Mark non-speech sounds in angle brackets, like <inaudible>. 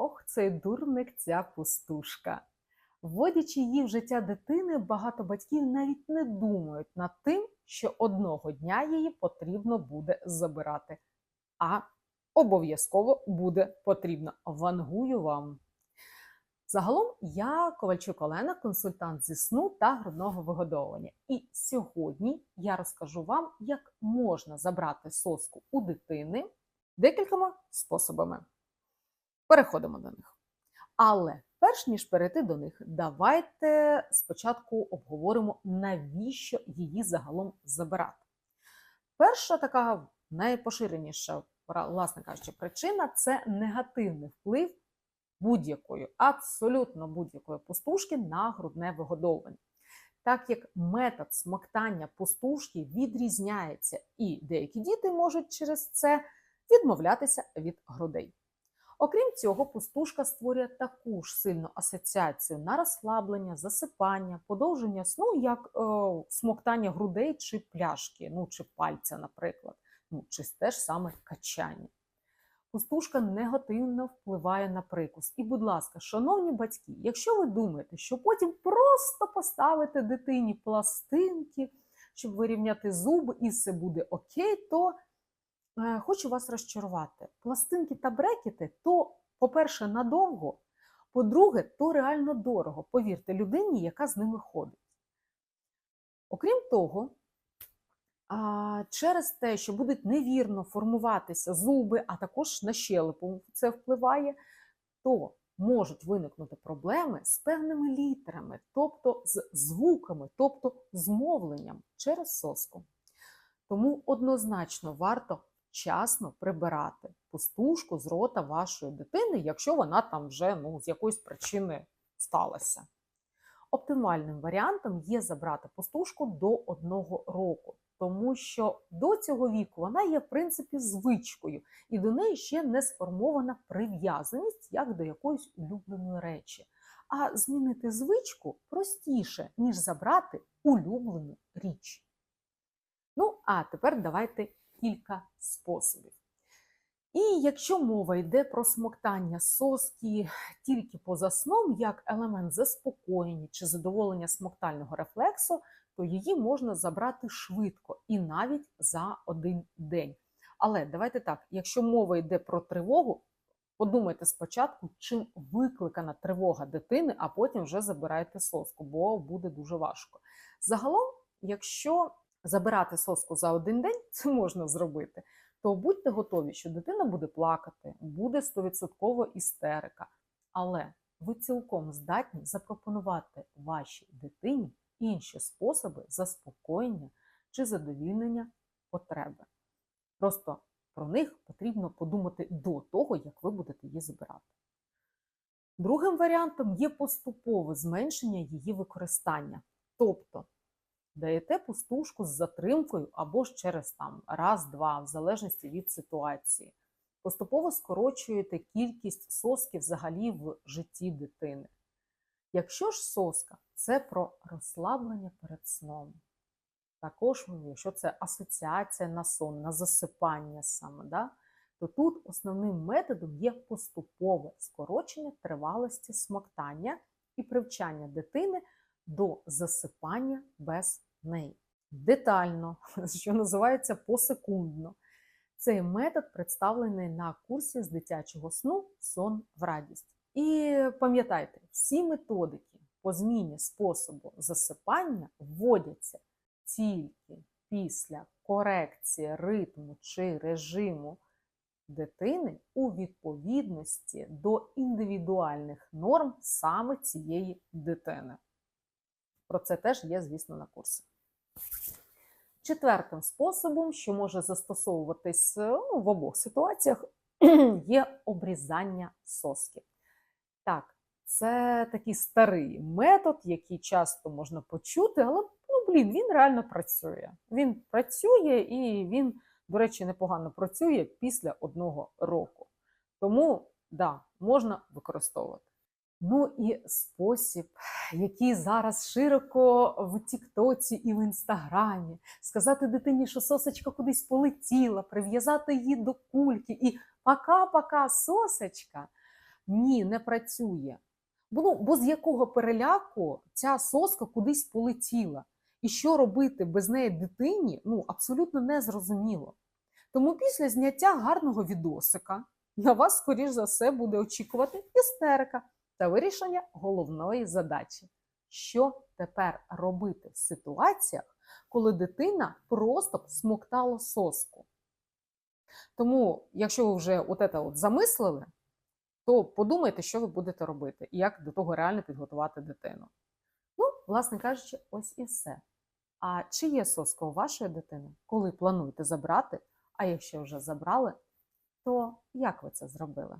Ох, цей дурник ця пустушка. Вводячи її в життя дитини, багато батьків навіть не думають над тим, що одного дня її потрібно буде забирати. А обов'язково буде потрібно. Вангую вам. Загалом я Ковальчук Олена, консультант зі сну та грудного вигодовування. І сьогодні я розкажу вам, як можна забрати соску у дитини декількома способами. Переходимо до них. Але перш ніж перейти до них, давайте спочатку обговоримо, навіщо її загалом забирати. Перша така найпоширеніша, власне кажучи, причина це негативний вплив будь-якої, абсолютно будь-якої пустушки на грудне вигодовування. Так як метод смоктання пустушки відрізняється, і деякі діти можуть через це відмовлятися від грудей. Окрім цього, пустушка створює таку ж сильну асоціацію на розслаблення, засипання, подовження сну, як е, смоктання грудей чи пляшки, ну чи пальця, наприклад, ну чи те ж саме качання. Пустушка негативно впливає на прикус. І, будь ласка, шановні батьки, якщо ви думаєте, що потім просто поставити дитині пластинки, щоб вирівняти зуби, і все буде окей, то хочу вас розчарувати. Пластинки та брекети то, по-перше, надовго, по-друге, то реально дорого. Повірте людині, яка з ними ходить. Окрім того, через те, що будуть невірно формуватися зуби, а також на щелепу це впливає, то можуть виникнути проблеми з певними літерами, тобто з звуками, тобто з мовленням через соску. Тому однозначно варто вчасно прибирати пустушку з рота вашої дитини, якщо вона там вже ну, з якоїсь причини сталася. Оптимальним варіантом є забрати пустушку до одного року, тому що до цього віку вона є, в принципі, звичкою, і до неї ще не сформована прив'язаність як до якоїсь улюбленої речі. А змінити звичку простіше, ніж забрати улюблену річ. Ну, а тепер давайте кілька способів. І якщо мова йде про смоктання соски тільки поза сном, як елемент заспокоєння чи задоволення смоктального рефлексу, то її можна забрати швидко і навіть за один день. Але давайте так: якщо мова йде про тривогу, подумайте спочатку, чим викликана тривога дитини, а потім вже забирайте соску, бо буде дуже важко. Загалом, якщо забирати соску за один день, <laughs> це можна зробити то будьте готові, що дитина буде плакати, буде стовідсотково істерика. Але ви цілком здатні запропонувати вашій дитині інші способи заспокоєння чи задовільнення потреби. Просто про них потрібно подумати до того, як ви будете її збирати. Другим варіантом є поступове зменшення її використання. Тобто даєте пустушку з затримкою або ж через там раз-два, в залежності від ситуації. Поступово скорочуєте кількість сосків взагалі в житті дитини. Якщо ж соска це про розслаблення перед сном, також, якщо це асоціація на сон, на засипання саме, да, то тут основним методом є поступове скорочення тривалості смоктання і привчання дитини до засипання без неї. Детально, <laughs> що називається посекундно. Цей метод представлений на курсі з дитячого сну Сон в радість. І пам'ятайте, всі методики по зміні способу засипання вводяться тільки після корекції ритму чи режиму дитини у відповідності до індивідуальних норм саме цієї дитини. Про це теж є, звісно, на курсі. Четвертим способом, що може застосовуватись ну, в обох ситуаціях, <clears throat> є обрізання соски. Так, це такий старий метод, який часто можна почути, але ну, блін, він реально працює. Він працює і він, до речі, непогано працює після одного року. Тому, да, можна використовувати. Ну і спосіб, який зараз широко в Тіктоці і в Інстаграмі, сказати дитині, що сосочка кудись полетіла, прив'язати її до кульки і пока-пока, сосочка. Ні, не працює. Бо, ну, бо з якого переляку ця соска кудись полетіла. І що робити без неї дитині, ну абсолютно незрозуміло. Тому після зняття гарного відосика на вас, скоріш за все, буде очікувати істерика та вирішення головної задачі. Що тепер робити в ситуаціях, коли дитина просто смоктала соску? Тому, якщо ви вже от це от замислили, то подумайте, що ви будете робити і як до того реально підготувати дитину. Ну, власне кажучи, ось і все. А чи є соска у вашої дитини, коли плануєте забрати? А якщо вже забрали, то як ви це зробили?